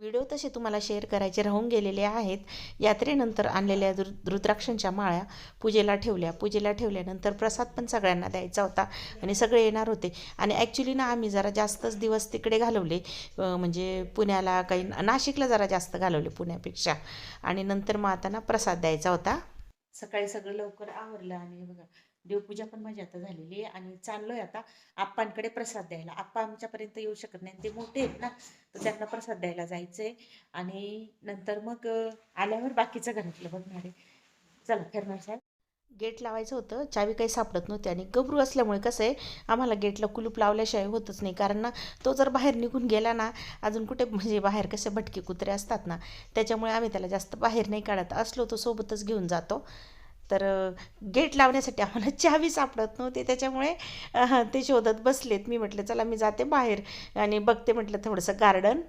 Video तसे तुम्हाला share करायचे राहून गेलेले आहेत. यात्रेनंतर आणलेल्या रु रुद्राक्षांच्या माळ्या पूजेला ठेवल्या. पूजेला ठेवल्यानंतर प्रसाद पण सगळ्यांना द्यायचा होता आणि सगळे येणार होते. आणि ॲक्च्युली ना आम्ही जरा जास्तच दिवस तिकडे घालवले. म्हणजे पुण्याला काही नाशिकला जरा जास्त घालवले पुण्यापेक्षा. आणि नंतर मग आता ना प्रसाद द्यायचा होता. सकाळी सगळं लवकर आवरलं आणि बघा देवपूजा पण माझी आता झालेली आहे आणि चाललोय आता आप्पांकडे प्रसाद द्यायला. आप्पा आमच्यापर्यंत येऊ शकत नाही ते मोठे आहेत ना तर त्यांना प्रसाद द्यायला जायचंय. आणि नंतर मग आल्यावर बाकीचं घरातलं बघणार आहे. चला फिरणार साहेब. गेट लावायचं होतं. चावी काही सापडत नव्हती आणि गबरू असल्यामुळे कसं आहे आम्हाला गेटला कुलूप लावल्याशिवाय होतच नाही. कारण ना तो जर बाहेर निघून गेला ना अजून कुठे म्हणजे बाहेर कसे भटके कुत्रे असतात ना त्याच्यामुळे आम्ही त्याला जास्त बाहेर नाही काढत. असलो तो सोबतच घेऊन जातो. तर गेट लावण्यासाठी आम्हाला चावी सापडत नव्हती. त्याच्यामुळे ते शोधत बसलेत. मी म्हटलं चला मी जाते बाहेर. आणि बघते म्हटलं थोडंसं गार्डन.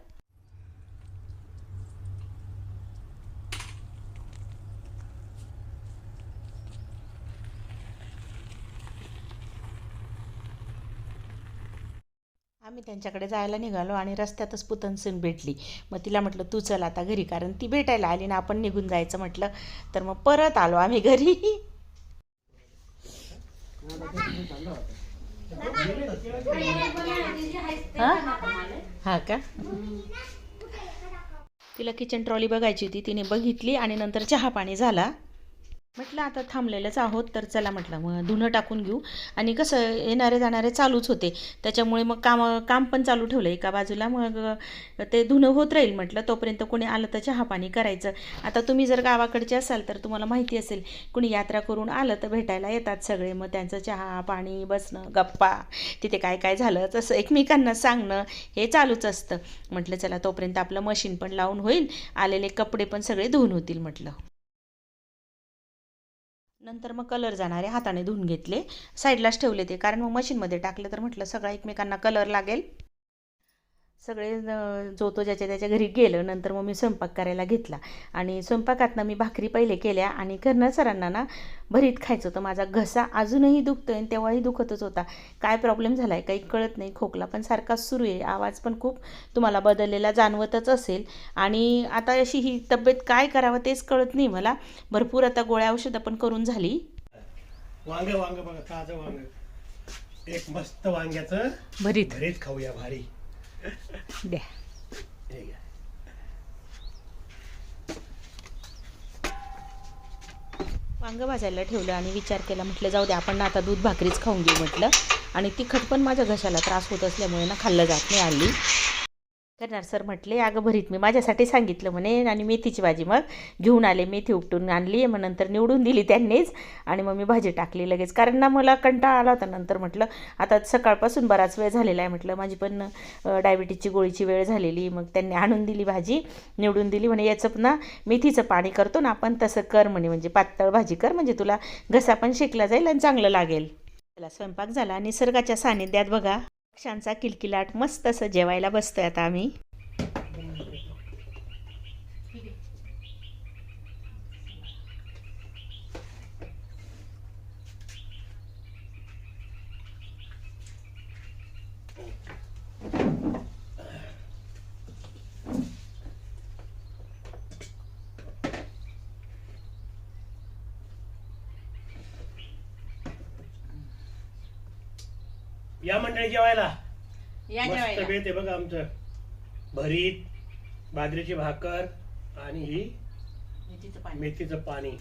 आम्ही त्यांच्याकडे जायला निघालो आणि रस्त्यातच पुतनसून भेटली. मग तिला म्हटलं तू चल आता घरी कारण ती भेटायला आली ना आपण निघून जायचं म्हटलं. तर मग परत आलो आम्ही घरी. हा? हा का? तिला किचन ट्रॉली बघायची होती. तिने बघितली आणि नंतर चहा पाणी झाला. म्हटलं आता थांबलेलंच आहोत तर चला म्हटलं. मग धुणं टाकून घेऊ. आणि कसं येणारे जाणारे चालूच होते. त्याच्यामुळे मग काम काम पण चालू ठेवलं एका बाजूला. मग ते धुणं होत राहील म्हटलं तोपर्यंत कोणी आलं तर चहा पाणी करायचं. आता तुम्ही जर गावाकडचे असाल तर तुम्हाला माहिती असेल कुणी यात्रा करून आलं तर भेटायला येतात सगळे. मग त्यांचं चहा पाणी बसणं गप्पा तिथे काय काय झालं तसं एकमेकांना सांगणं हे चालूच असतं. म्हटलं चला तोपर्यंत आपलं मशीन पण लावून होईल. आलेले कपडे पण सगळे धुवून होतील म्हटलं. नंतर मग कलर जाणारे हाताने धुवून घेतले. साईडलाच ठेवले ते. कारण मग मशीनमध्ये टाकलं तर म्हटलं सगळा एकमेकांना कलर लागेल. सगळे जो तो ज्याच्या त्याच्या घरी गेलं नंतर मग मी स्वयंपाक करायला घेतला. आणि स्वयंपाकातनं मी भाकरी पहिले केल्या आणि कर्नल सरांना ना भरीत खायचं होतं. माझा घसा अजूनही दुखतोय आणि तेव्हाही दुखतच होता. काय प्रॉब्लेम झाला आहे काही कळत नाही. खोकला पण सारखाच सुरू आहे. आवाज पण खूप तुम्हाला बदललेला जाणवतच असेल. आणि आता अशी ही तब्येत काय करावं तेच कळत नाही मला. भरपूर आता गोळ्या औषधं पण करून झाली. वांग वांग बघा ताजं वांग. एक मस्त वांग्याचं भरीत. भरीत खाऊया भारी. द्या वांग भाजायला ठेवलं आणि विचार केला म्हटलं जाऊ दे आपण ना आता दूध भाकरीच खाऊन घेऊ म्हटलं. आणि तिखट पण माझ्या घशाला त्रास होत असल्यामुळे ना खाल्लं जात नाही हल्ली करणार सर म्हटले अगं भरीत मी माझ्यासाठी सांगितलं म्हणे आणि मेथीची भाजी मग घेऊन आले मेथी उपटून आणली मग नंतर निवडून दिली त्यांनीच आणि मग मी भाजी टाकली लगेच. कारण ना मला कंटाळा आला होता नंतर म्हटलं आता सकाळपासून बराच वेळ झालेला आहे म्हटलं माझी पण डायबिटीजची गोळीची वेळ झालेली मग त्यांनी आणून दिली भाजी निवडून दिली म्हणे याचं ना मेथीचं पाणी करतो ना आपण तसं कर म्हणे म्हणजे पातळ भाजी कर म्हणजे तुला घसा पण शेकला जाईल आणि चांगलं लागेल. त्याला स्वयंपाक झाला निसर्गाच्या सानिध्यात बघा. पक्ष्यांचा किलकिलाट मस्त असं जेवायला बसतोय आता आम्ही. या मंडळी जेवायला. या मस्त बेत आहे बघा आमचं. भरीत बाजरीची भाकर आणि ही मेथीचं पाणी. मेथीचं पाणी.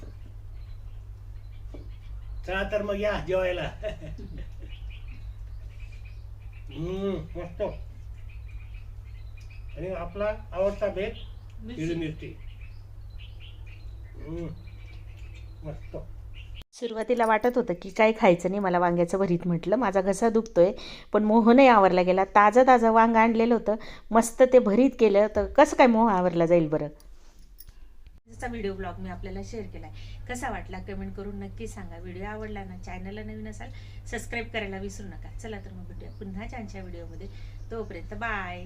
चला तर मग या जेवायला. हम्म मस्त. आणि आपला आवडता बेत हिरवी मिरची. हम्म मस्त. सुरुवातीला वाटत होतं की काय खायचं नाही मला वांग्याचं भरीत म्हटलं. माझा घसा दुखतो आहे पण मोहनही आवरला गेला. ताजं ताजं वांग आणलेलं होतं. मस्त ते भरीत केलं तर कसं काय मोह आवरला जाईल बरं? जसा व्हिडिओ ब्लॉग मी आपल्याला शेअर केला आहे कसा वाटला कमेंट करून नक्की सांगा. व्हिडिओ आवडला ना चॅनलला नवीन असाल सबस्क्राईब करायला विसरू नका. चला तर मग भेटूया पुन्हा छानशा व्हिडिओमध्ये तोपर्यंत बाय